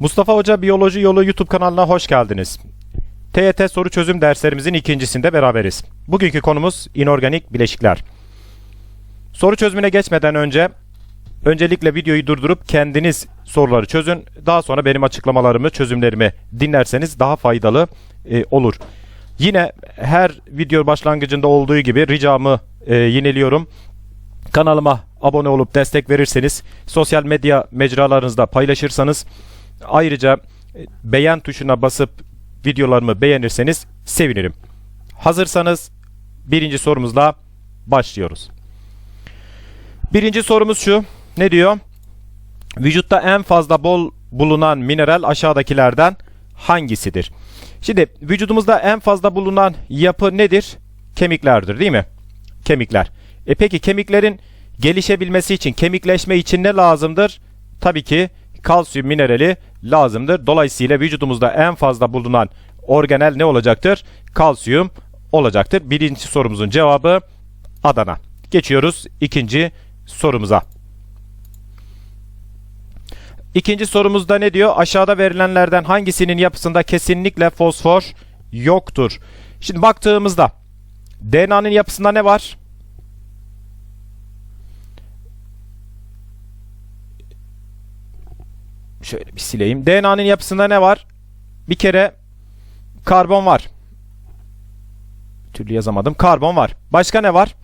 Mustafa Hoca Biyoloji Yolu YouTube kanalına hoş geldiniz. TYT soru çözüm derslerimizin ikincisinde beraberiz. Bugünkü konumuz inorganik bileşikler. Soru çözümüne geçmeden önce öncelikle videoyu durdurup kendiniz soruları çözün. Daha sonra benim açıklamalarımı, çözümlerimi dinlerseniz daha faydalı e, olur. Yine her video başlangıcında olduğu gibi ricamı e, yineliyorum. Kanalıma abone olup destek verirseniz, sosyal medya mecralarınızda paylaşırsanız, ayrıca e, beğen tuşuna basıp videolarımı beğenirseniz sevinirim. Hazırsanız birinci sorumuzla başlıyoruz. Birinci sorumuz şu. Ne diyor? Vücutta en fazla bol bulunan mineral aşağıdakilerden hangisidir? Şimdi vücudumuzda en fazla bulunan yapı nedir? Kemiklerdir değil mi? Kemikler. E peki kemiklerin gelişebilmesi için, kemikleşme için ne lazımdır? Tabii ki kalsiyum minerali lazımdır. Dolayısıyla vücudumuzda en fazla bulunan organel ne olacaktır? Kalsiyum olacaktır. Birinci sorumuzun cevabı Adana. Geçiyoruz ikinci sorumuza. İkinci sorumuzda ne diyor? Aşağıda verilenlerden hangisinin yapısında kesinlikle fosfor yoktur? Şimdi baktığımızda DNA'nın yapısında ne var? Şöyle bir sileyim. DNA'nın yapısında ne var? Bir kere karbon var. Bir türlü yazamadım. Karbon var. Başka ne var?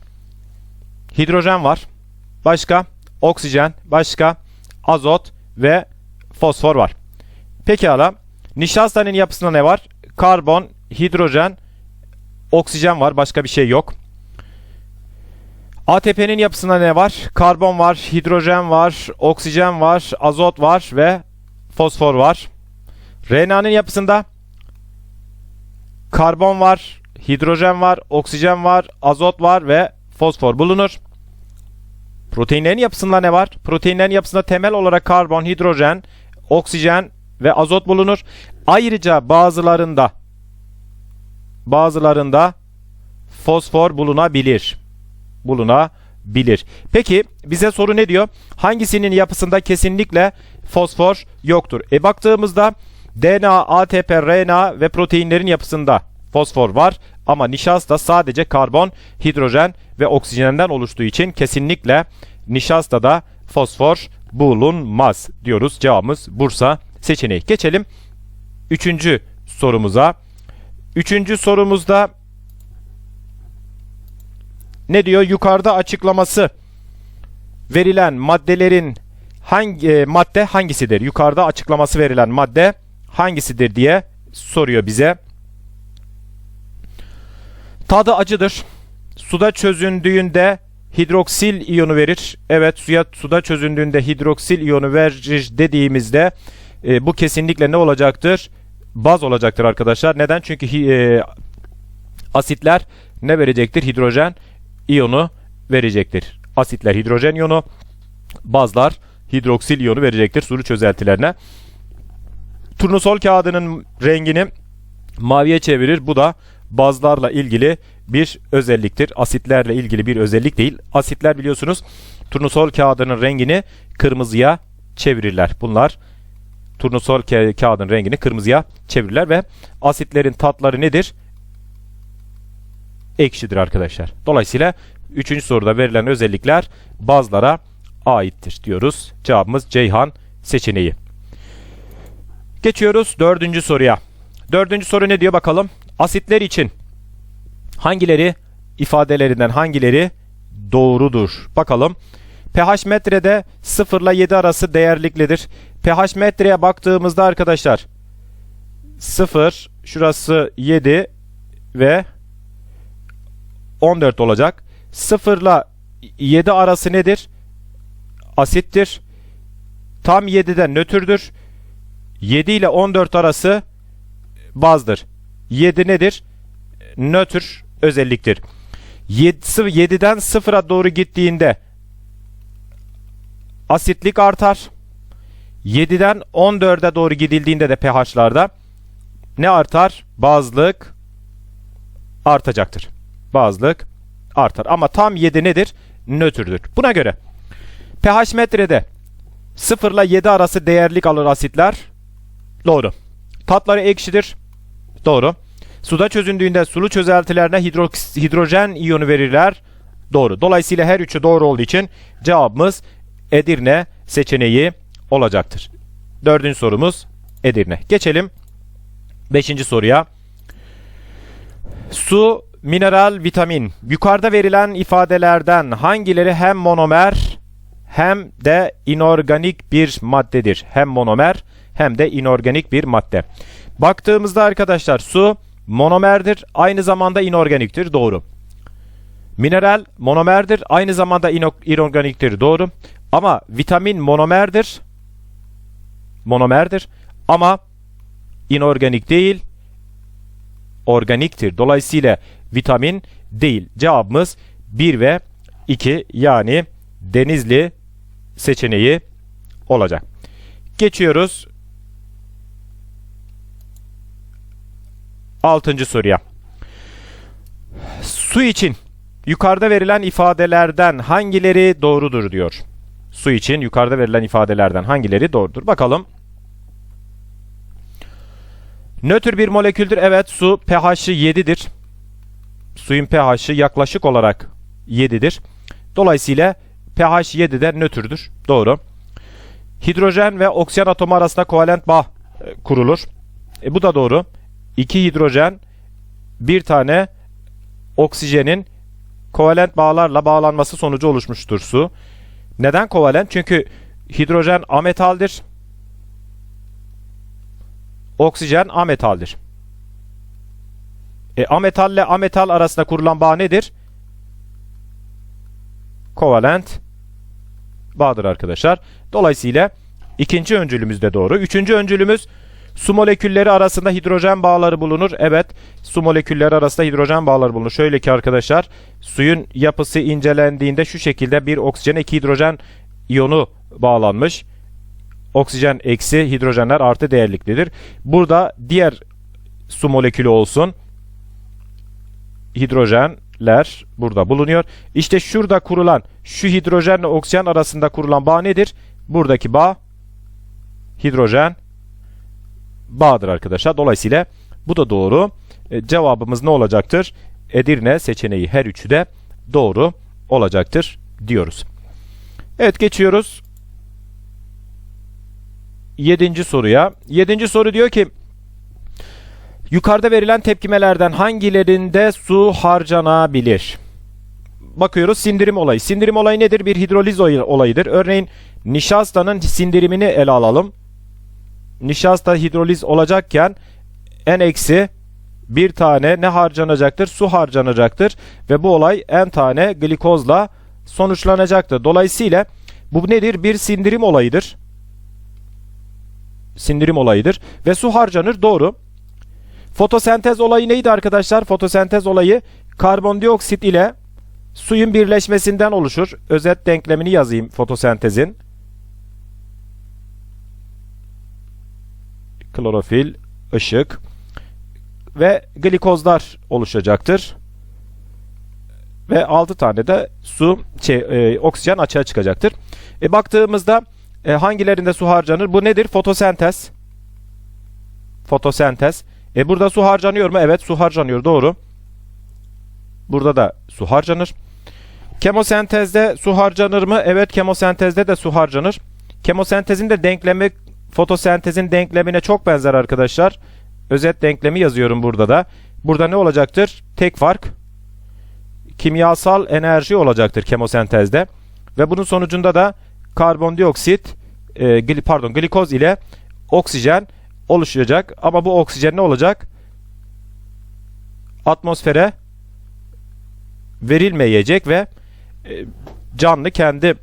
Hidrojen var. Başka oksijen, başka azot ve fosfor var. Pekala. Nişastanın yapısında ne var? Karbon, hidrojen, oksijen var. Başka bir şey yok. ATP'nin yapısında ne var? Karbon var, hidrojen var, oksijen var, azot var ve fosfor var. RNA'nın yapısında karbon var, hidrojen var, oksijen var, azot var ve fosfor bulunur. Proteinlerin yapısında ne var? Proteinlerin yapısında temel olarak karbon, hidrojen, oksijen ve azot bulunur. Ayrıca bazılarında bazılarında fosfor bulunabilir. Bulunabilir. Peki bize soru ne diyor? Hangisinin yapısında kesinlikle fosfor yoktur? E baktığımızda DNA, ATP, RNA ve proteinlerin yapısında fosfor var ama nişasta sadece karbon, hidrojen ve oksijenden oluştuğu için kesinlikle nişastada fosfor bulunmaz diyoruz. Cevabımız Bursa seçeneği. Geçelim üçüncü sorumuza. Üçüncü sorumuzda ne diyor? Yukarıda açıklaması verilen maddelerin hangi e, madde hangisidir? Yukarıda açıklaması verilen madde hangisidir diye soruyor bize. Tadı acıdır. Suda çözündüğünde hidroksil iyonu verir. Evet suya suda çözündüğünde hidroksil iyonu verir dediğimizde e, bu kesinlikle ne olacaktır? Baz olacaktır arkadaşlar. Neden? Çünkü e, asitler ne verecektir? Hidrojen iyonu verecektir. Asitler hidrojen iyonu, bazlar hidroksil iyonu verecektir sulu çözeltilerine. Turnusol kağıdının rengini maviye çevirir. Bu da bazlarla ilgili bir özelliktir. Asitlerle ilgili bir özellik değil. Asitler biliyorsunuz turnusol kağıdının rengini kırmızıya çevirirler. Bunlar turnusol ka- kağıdın rengini kırmızıya çevirirler ve asitlerin tatları nedir? Ekşidir arkadaşlar. Dolayısıyla 3. soruda verilen özellikler bazlara aittir diyoruz. Cevabımız Ceyhan seçeneği. Geçiyoruz dördüncü soruya. Dördüncü soru ne diyor bakalım? Asitler için hangileri ifadelerinden hangileri doğrudur? Bakalım. pH metrede 0 ile 7 arası değerliklidir. pH metreye baktığımızda arkadaşlar 0 şurası 7 ve 14 olacak. 0 ile 7 arası nedir? Asittir. Tam 7'de nötrdür. 7 ile 14 arası bazdır. 7 nedir? Nötr özelliktir. 7'den 0'a doğru gittiğinde asitlik artar. 7'den 14'e doğru gidildiğinde de pH'larda ne artar? Bazlık artacaktır. Bazlık artar. Ama tam 7 nedir? Nötrdür. Buna göre pH metrede 0 ile 7 arası değerlik alır asitler. Doğru. Tatları ekşidir. Doğru. Suda çözündüğünde sulu çözeltilerine hidro- hidrojen iyonu verirler. Doğru. Dolayısıyla her üçü doğru olduğu için cevabımız Edirne seçeneği olacaktır. Dördüncü sorumuz Edirne. Geçelim beşinci soruya. Su, mineral, vitamin. Yukarıda verilen ifadelerden hangileri hem monomer hem de inorganik bir maddedir? Hem monomer hem de inorganik bir madde. Baktığımızda arkadaşlar su monomerdir, aynı zamanda inorganiktir. Doğru. Mineral monomerdir, aynı zamanda ino- inorganiktir. Doğru. Ama vitamin monomerdir. Monomerdir ama inorganik değil, organiktir. Dolayısıyla vitamin değil. Cevabımız 1 ve 2 yani Denizli seçeneği olacak. Geçiyoruz 6. soruya. Su için yukarıda verilen ifadelerden hangileri doğrudur diyor. Su için yukarıda verilen ifadelerden hangileri doğrudur? Bakalım. Nötr bir moleküldür. Evet su pH'i 7'dir. Suyun pH'i yaklaşık olarak 7'dir. Dolayısıyla pH 7'de nötrdür. Doğru. Hidrojen ve oksijen atomu arasında kovalent bağ e, kurulur. E, bu da doğru. İki hidrojen bir tane oksijenin kovalent bağlarla bağlanması sonucu oluşmuştur su. Neden kovalent? Çünkü hidrojen ametaldir. Oksijen ametaldir. E, ametal ile ametal arasında kurulan bağ nedir? Kovalent bağdır arkadaşlar. Dolayısıyla ikinci öncülümüz de doğru. Üçüncü öncülümüz su molekülleri arasında hidrojen bağları bulunur. Evet su molekülleri arasında hidrojen bağları bulunur. Şöyle ki arkadaşlar suyun yapısı incelendiğinde şu şekilde bir oksijen iki hidrojen iyonu bağlanmış. Oksijen eksi hidrojenler artı değerliklidir. Burada diğer su molekülü olsun. Hidrojenler burada bulunuyor. İşte şurada kurulan şu hidrojenle oksijen arasında kurulan bağ nedir? Buradaki bağ hidrojen bağdır arkadaşlar. Dolayısıyla bu da doğru. E, cevabımız ne olacaktır? Edirne seçeneği her üçü de doğru olacaktır diyoruz. Evet geçiyoruz. Yedinci soruya. Yedinci soru diyor ki yukarıda verilen tepkimelerden hangilerinde su harcanabilir? Bakıyoruz sindirim olayı. Sindirim olayı nedir? Bir hidroliz olayı- olayıdır. Örneğin nişastanın sindirimini ele alalım. Nişasta hidroliz olacakken en eksi bir tane ne harcanacaktır? Su harcanacaktır ve bu olay en tane glikozla sonuçlanacaktır. Dolayısıyla bu nedir? Bir sindirim olayıdır. Sindirim olayıdır ve su harcanır. Doğru. Fotosentez olayı neydi arkadaşlar? Fotosentez olayı karbondioksit ile suyun birleşmesinden oluşur. Özet denklemini yazayım fotosentezin. Klorofil, ışık ve glikozlar oluşacaktır. Ve 6 tane de su, şey, e, oksijen açığa çıkacaktır. E, baktığımızda e, hangilerinde su harcanır? Bu nedir? Fotosentez. Fotosentez. E, burada su harcanıyor mu? Evet su harcanıyor. Doğru. Burada da su harcanır. Kemosentezde su harcanır mı? Evet kemosentezde de su harcanır. Kemosentezin de denklemi fotosentezin denklemine çok benzer arkadaşlar. Özet denklemi yazıyorum burada da. Burada ne olacaktır? Tek fark kimyasal enerji olacaktır kemosentezde. Ve bunun sonucunda da karbondioksit e, pardon glikoz ile oksijen oluşacak. Ama bu oksijen ne olacak? Atmosfere verilmeyecek ve e, canlı kendi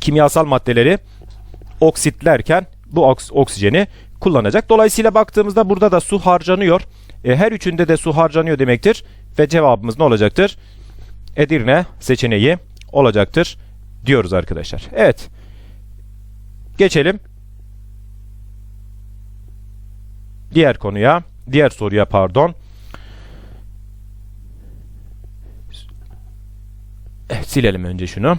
kimyasal maddeleri oksitlerken bu oks- oksijeni kullanacak. Dolayısıyla baktığımızda burada da su harcanıyor. E, her üçünde de su harcanıyor demektir ve cevabımız ne olacaktır? Edirne seçeneği olacaktır diyoruz arkadaşlar. Evet. Geçelim. Diğer konuya, diğer soruya pardon. Silelim önce şunu.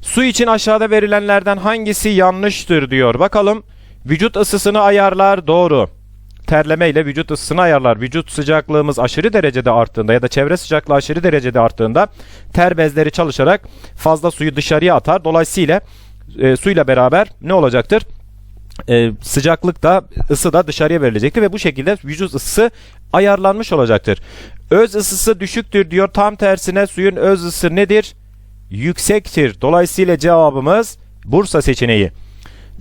Su için aşağıda verilenlerden hangisi yanlıştır diyor. Bakalım Vücut ısısını ayarlar doğru. Terleme ile vücut ısısını ayarlar. Vücut sıcaklığımız aşırı derecede arttığında ya da çevre sıcaklığı aşırı derecede arttığında ter bezleri çalışarak fazla suyu dışarıya atar. Dolayısıyla e, suyla beraber ne olacaktır? E, sıcaklık da ısı da dışarıya verilecektir ve bu şekilde vücut ısısı ayarlanmış olacaktır. Öz ısısı düşüktür diyor. Tam tersine suyun öz ısısı nedir? Yüksektir. Dolayısıyla cevabımız Bursa seçeneği.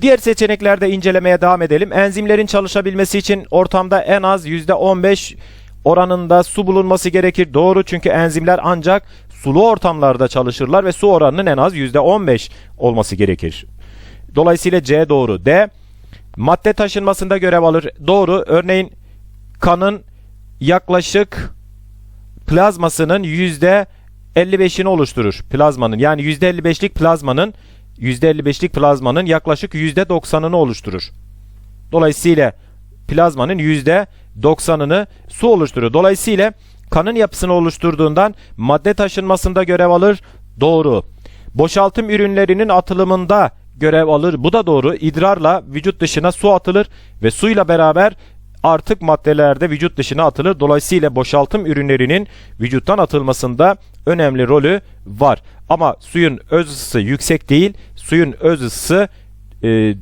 Diğer seçeneklerde incelemeye devam edelim. Enzimlerin çalışabilmesi için ortamda en az %15 oranında su bulunması gerekir. Doğru çünkü enzimler ancak sulu ortamlarda çalışırlar ve su oranının en az %15 olması gerekir. Dolayısıyla C doğru. D madde taşınmasında görev alır. Doğru. Örneğin kanın yaklaşık plazmasının %55'ini oluşturur. Plazmanın yani %55'lik plazmanın %55'lik plazmanın yaklaşık %90'ını oluşturur. Dolayısıyla plazmanın %90'ını su oluşturur. Dolayısıyla kanın yapısını oluşturduğundan madde taşınmasında görev alır. Doğru. Boşaltım ürünlerinin atılımında görev alır. Bu da doğru. İdrarla vücut dışına su atılır ve suyla beraber artık maddelerde vücut dışına atılır. Dolayısıyla boşaltım ürünlerinin vücuttan atılmasında önemli rolü var. Ama suyun öz ısısı yüksek değil, suyun öz ısısı e,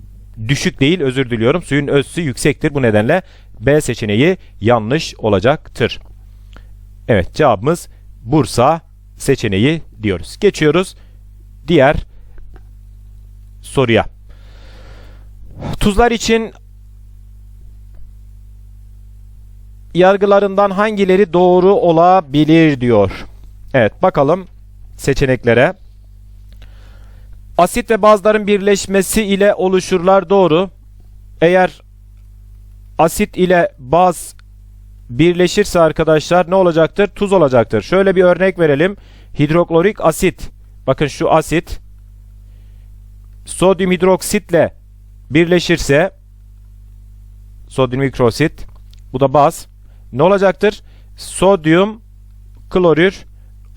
düşük değil özür diliyorum. Suyun öz ısısı yüksektir. Bu nedenle B seçeneği yanlış olacaktır. Evet cevabımız Bursa seçeneği diyoruz. Geçiyoruz diğer soruya. Tuzlar için yargılarından hangileri doğru olabilir diyor. Evet bakalım seçeneklere. Asit ve bazların birleşmesi ile oluşurlar doğru. Eğer asit ile baz birleşirse arkadaşlar ne olacaktır? Tuz olacaktır. Şöyle bir örnek verelim. Hidroklorik asit. Bakın şu asit sodyum hidroksitle birleşirse sodyum hidroksit bu da baz ne olacaktır? Sodyum klorür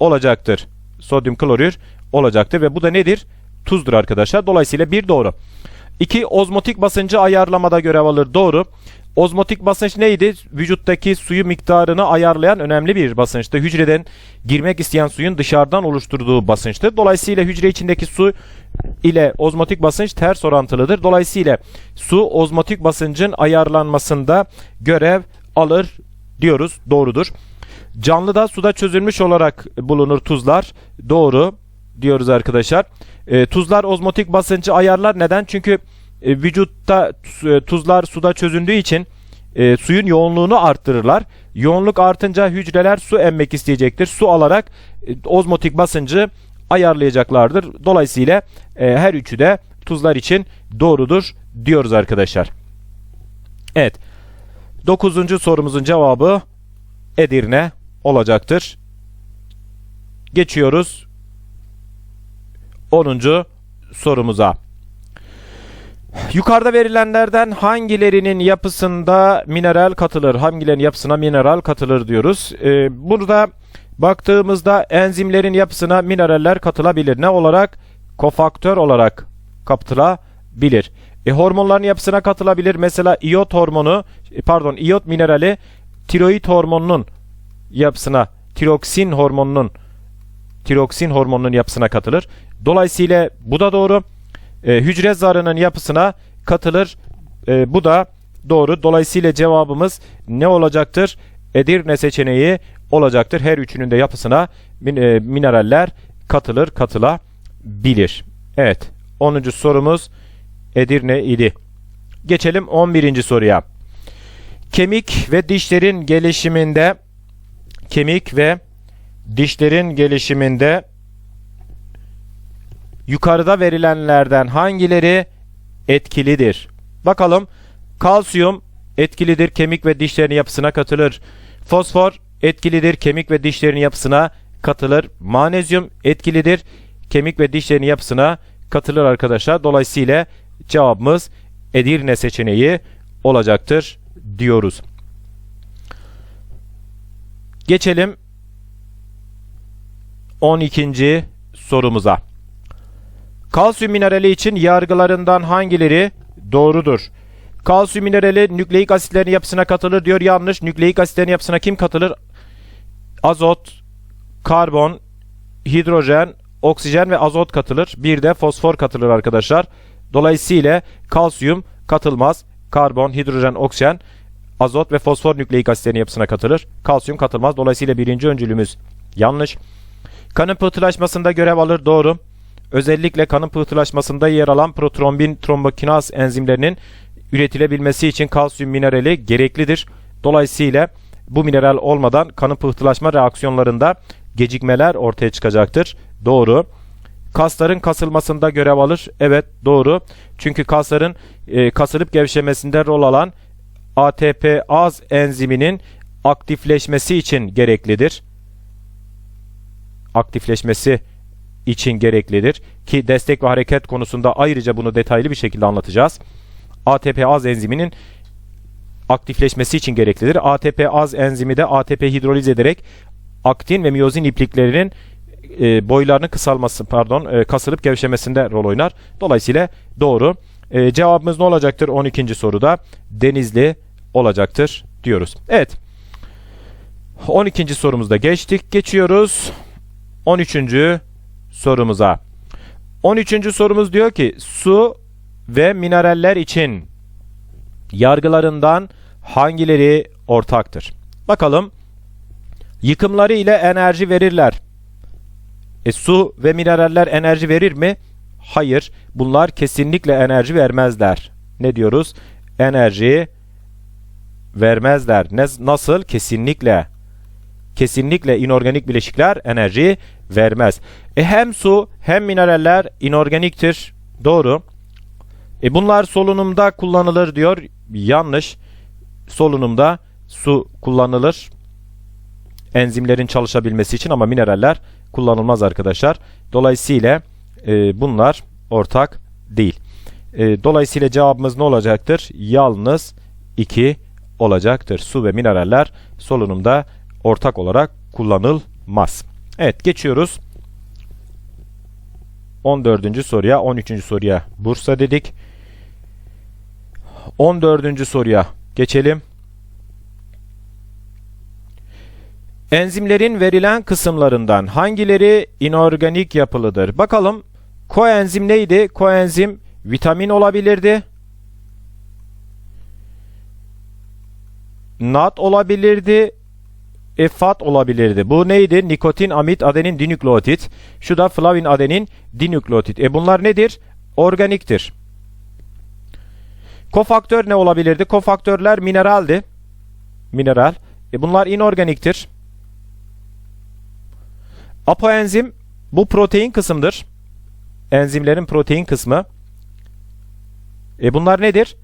olacaktır. Sodyum klorür olacaktır ve bu da nedir? Tuzdur arkadaşlar. Dolayısıyla bir doğru. 2. Ozmotik basıncı ayarlamada görev alır. Doğru. Ozmotik basınç neydi? Vücuttaki suyu miktarını ayarlayan önemli bir basınçtı. Hücreden girmek isteyen suyun dışarıdan oluşturduğu basınçtı. Dolayısıyla hücre içindeki su ile ozmotik basınç ters orantılıdır. Dolayısıyla su ozmotik basıncın ayarlanmasında görev alır diyoruz. Doğrudur. Canlıda suda çözülmüş olarak bulunur tuzlar. Doğru diyoruz arkadaşlar. E, tuzlar ozmotik basıncı ayarlar. Neden? Çünkü e, vücutta e, tuzlar suda çözündüğü için e, suyun yoğunluğunu arttırırlar. Yoğunluk artınca hücreler su emmek isteyecektir. Su alarak e, ozmotik basıncı ayarlayacaklardır. Dolayısıyla e, her üçü de tuzlar için doğrudur diyoruz arkadaşlar. Evet. Dokuzuncu sorumuzun cevabı Edirne olacaktır. Geçiyoruz 10. sorumuza. Yukarıda verilenlerden hangilerinin yapısında mineral katılır? Hangilerinin yapısına mineral katılır diyoruz. Ee, burada baktığımızda enzimlerin yapısına mineraller katılabilir. Ne olarak? Kofaktör olarak katılabilir. E, hormonların yapısına katılabilir. Mesela iot hormonu, e, pardon iot minerali tiroid hormonunun yapısına, tiroksin hormonunun tiroksin hormonunun yapısına katılır. Dolayısıyla bu da doğru. E, hücre zarının yapısına katılır. E, bu da doğru. Dolayısıyla cevabımız ne olacaktır? Edirne seçeneği olacaktır. Her üçünün de yapısına min, e, mineraller katılır, katılabilir. Evet. 10. sorumuz Edirne idi. Geçelim 11. soruya. Kemik ve dişlerin gelişiminde kemik ve dişlerin gelişiminde yukarıda verilenlerden hangileri etkilidir? Bakalım. Kalsiyum etkilidir. Kemik ve dişlerin yapısına katılır. Fosfor etkilidir. Kemik ve dişlerin yapısına katılır. Manezyum etkilidir. Kemik ve dişlerin yapısına katılır arkadaşlar. Dolayısıyla cevabımız Edirne seçeneği olacaktır diyoruz. Geçelim 12. sorumuza. Kalsiyum minerali için yargılarından hangileri doğrudur? Kalsiyum minerali nükleik asitlerin yapısına katılır diyor. Yanlış. Nükleik asitlerin yapısına kim katılır? Azot, karbon, hidrojen, oksijen ve azot katılır. Bir de fosfor katılır arkadaşlar. Dolayısıyla kalsiyum katılmaz. Karbon, hidrojen, oksijen, azot ve fosfor nükleik asitlerin yapısına katılır. Kalsiyum katılmaz. Dolayısıyla birinci öncülümüz yanlış. Kanın pıhtılaşmasında görev alır. Doğru. Özellikle kanın pıhtılaşmasında yer alan protrombin trombokinaz enzimlerinin üretilebilmesi için kalsiyum minerali gereklidir. Dolayısıyla bu mineral olmadan kanın pıhtılaşma reaksiyonlarında gecikmeler ortaya çıkacaktır. Doğru. Kasların kasılmasında görev alır. Evet doğru. Çünkü kasların e, kasılıp gevşemesinde rol alan ATP az enziminin aktifleşmesi için gereklidir. Aktifleşmesi için gereklidir ki destek ve hareket konusunda ayrıca bunu detaylı bir şekilde anlatacağız. ATP az enziminin aktifleşmesi için gereklidir. ATP az enzimi de ATP hidroliz ederek aktin ve miyozin ipliklerinin e, boylarının kısalması pardon e, kasılıp gevşemesinde rol oynar. Dolayısıyla doğru. E, cevabımız ne olacaktır 12. soruda? Denizli olacaktır diyoruz. Evet. 12. sorumuzda geçtik. Geçiyoruz. 13. sorumuza. 13. sorumuz diyor ki su ve mineraller için yargılarından hangileri ortaktır? Bakalım. Yıkımları ile enerji verirler. E, su ve mineraller enerji verir mi? Hayır. Bunlar kesinlikle enerji vermezler. Ne diyoruz? Enerji vermezler. Ne, nasıl? Kesinlikle. Kesinlikle inorganik bileşikler enerji vermez. E, hem su hem mineraller inorganiktir. Doğru. E, bunlar solunumda kullanılır diyor. Yanlış. Solunumda su kullanılır. Enzimlerin çalışabilmesi için ama mineraller kullanılmaz arkadaşlar. Dolayısıyla e, bunlar ortak değil. E, dolayısıyla cevabımız ne olacaktır? Yalnız 2 olacaktır. Su ve mineraller solunumda ortak olarak kullanılmaz. Evet geçiyoruz. 14. soruya 13. soruya Bursa dedik. 14. soruya geçelim. Enzimlerin verilen kısımlarından hangileri inorganik yapılıdır? Bakalım koenzim neydi? Koenzim vitamin olabilirdi. Nat olabilirdi. E, fat olabilirdi. Bu neydi? Nikotin, amid, adenin, dinükleotit. Şu da flavin, adenin, dinükleotit. E bunlar nedir? Organiktir. Kofaktör ne olabilirdi? Kofaktörler mineraldi. Mineral. E bunlar inorganiktir. Apoenzim bu protein kısımdır. Enzimlerin protein kısmı. E bunlar nedir?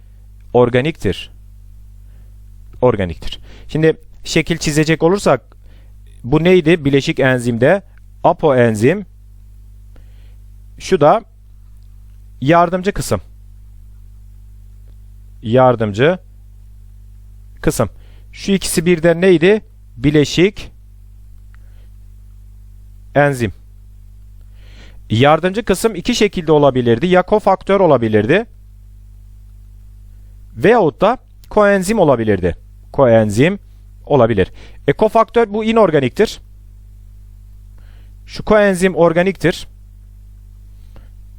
Organiktir. Organiktir. Şimdi şekil çizecek olursak bu neydi? Bileşik enzimde apoenzim şu da yardımcı kısım. Yardımcı kısım. Şu ikisi birden neydi? Bileşik enzim. Yardımcı kısım iki şekilde olabilirdi. Ya kofaktör olabilirdi veyahut da koenzim olabilirdi. Koenzim olabilir. E kofaktör bu inorganiktir. Şu koenzim organiktir.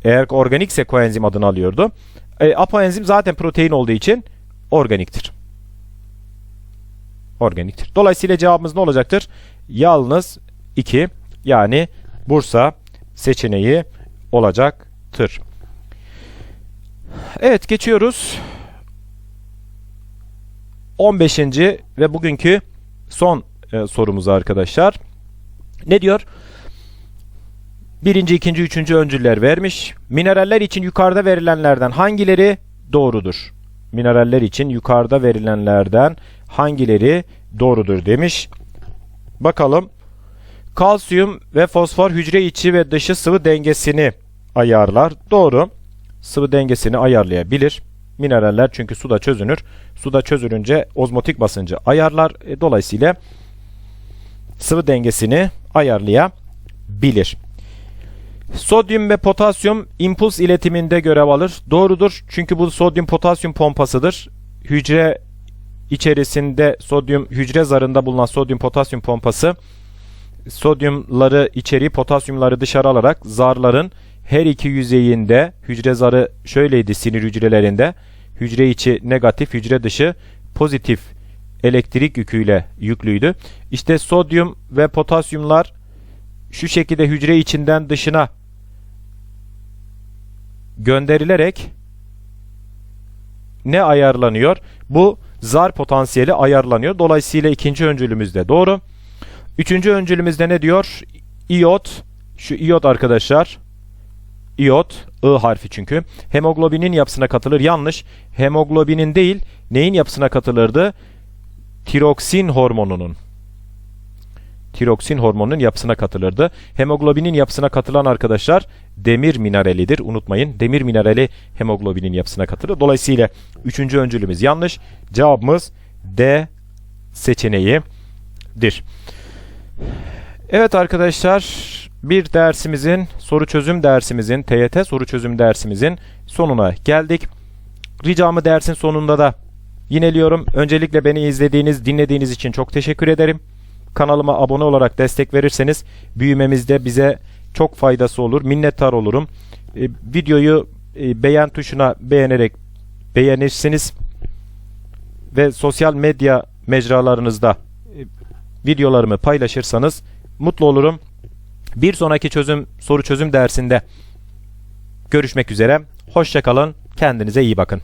Eğer organikse koenzim adını alıyordu. E, apoenzim zaten protein olduğu için organiktir. Organiktir. Dolayısıyla cevabımız ne olacaktır? Yalnız 2 yani Bursa seçeneği olacaktır. Evet geçiyoruz. 15. ve bugünkü son e, sorumuz arkadaşlar. Ne diyor? Birinci, ikinci, üçüncü öncüller vermiş. Mineraller için yukarıda verilenlerden hangileri doğrudur? Mineraller için yukarıda verilenlerden hangileri doğrudur demiş. Bakalım. Kalsiyum ve fosfor hücre içi ve dışı sıvı dengesini ayarlar. Doğru. Sıvı dengesini ayarlayabilir. Mineraller çünkü suda çözünür. Suda çözülünce ozmotik basıncı ayarlar. E, dolayısıyla sıvı dengesini ayarlayabilir. Sodyum ve potasyum impuls iletiminde görev alır. Doğrudur. Çünkü bu sodyum potasyum pompasıdır. Hücre içerisinde sodyum hücre zarında bulunan sodyum potasyum pompası sodyumları içeri potasyumları dışarı alarak zarların her iki yüzeyinde hücre zarı şöyleydi sinir hücrelerinde hücre içi negatif hücre dışı pozitif elektrik yüküyle yüklüydü. İşte sodyum ve potasyumlar şu şekilde hücre içinden dışına gönderilerek ne ayarlanıyor? Bu zar potansiyeli ayarlanıyor. Dolayısıyla ikinci öncülümüzde doğru. Üçüncü öncülümüzde ne diyor? İyot. Şu iyot arkadaşlar. İyot. I harfi çünkü. Hemoglobinin yapısına katılır. Yanlış. Hemoglobinin değil. Neyin yapısına katılırdı? Tiroksin hormonunun. Tiroksin hormonunun yapısına katılırdı. Hemoglobinin yapısına katılan arkadaşlar demir mineralidir. Unutmayın. Demir minerali hemoglobinin yapısına katılır. Dolayısıyla üçüncü öncülümüz yanlış. Cevabımız D seçeneğidir. Evet arkadaşlar bir dersimizin soru çözüm dersimizin TYT soru çözüm dersimizin sonuna geldik. Ricamı dersin sonunda da yineliyorum. Öncelikle beni izlediğiniz, dinlediğiniz için çok teşekkür ederim. Kanalıma abone olarak destek verirseniz büyümemizde bize çok faydası olur. Minnettar olurum. E, videoyu e, beğen tuşuna beğenerek beğenirsiniz ve sosyal medya mecralarınızda e, videolarımı paylaşırsanız mutlu olurum. Bir sonraki çözüm soru çözüm dersinde görüşmek üzere. Hoşçakalın. Kendinize iyi bakın.